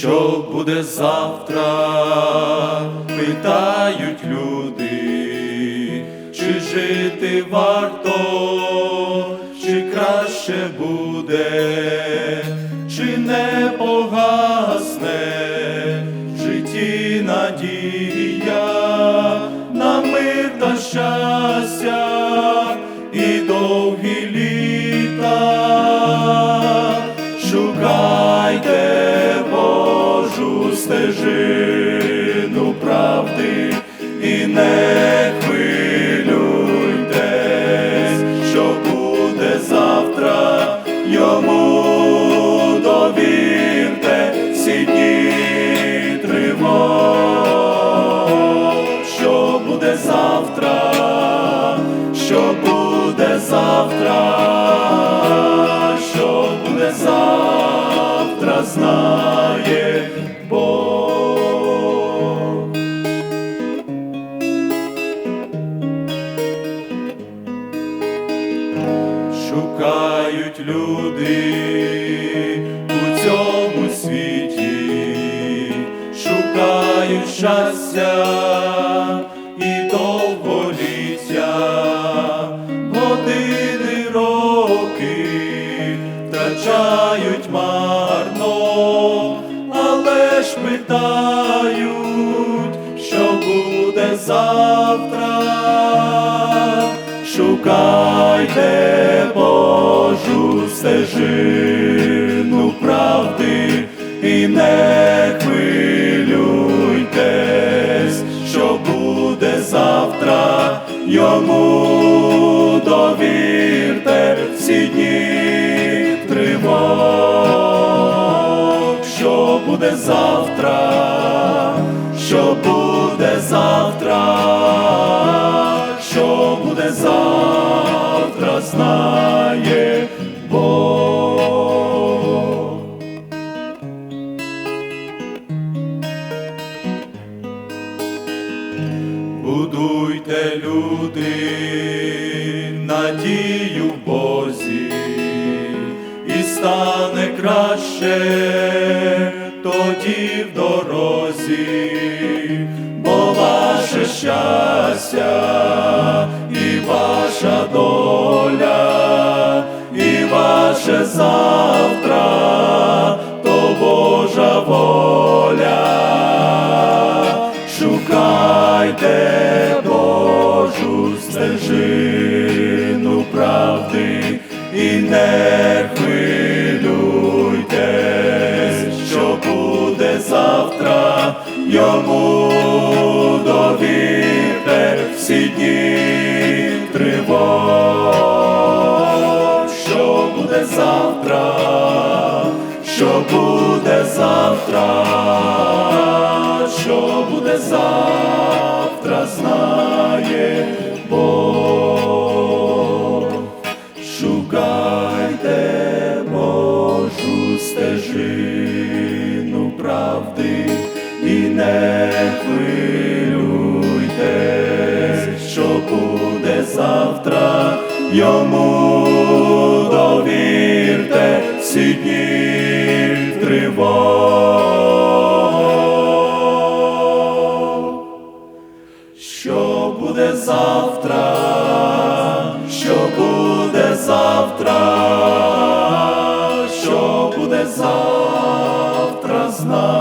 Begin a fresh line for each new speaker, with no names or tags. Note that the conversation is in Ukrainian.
що буде завтра, питають люди, чи жити варто, чи краще буде, чи не погасне в житті надія завтра, що буде завтра, що буде завтра, знає Бог. Шукають люди у цьому світі, шукають щастя роки втрачають марно, але ж питають, що буде завтра. Шукайте Божу стежину правди і не хвилюйтесь, що буде завтра, йому буде завтра, що буде завтра, що буде завтра, знає Бог. Будуйте люди надію в Бозі, і стане краще тоді в дорозі, бо ваше щастя і ваша доля, і ваше завтра, то Божа воля. Шукайте Божу стежину правди і не йому довірте всі дні тривог, що буде завтра, що буде завтра, що буде завтра, знає Бог. Йому довірте всі дні тривог. Що буде завтра, що буде завтра, що буде завтра, Бог.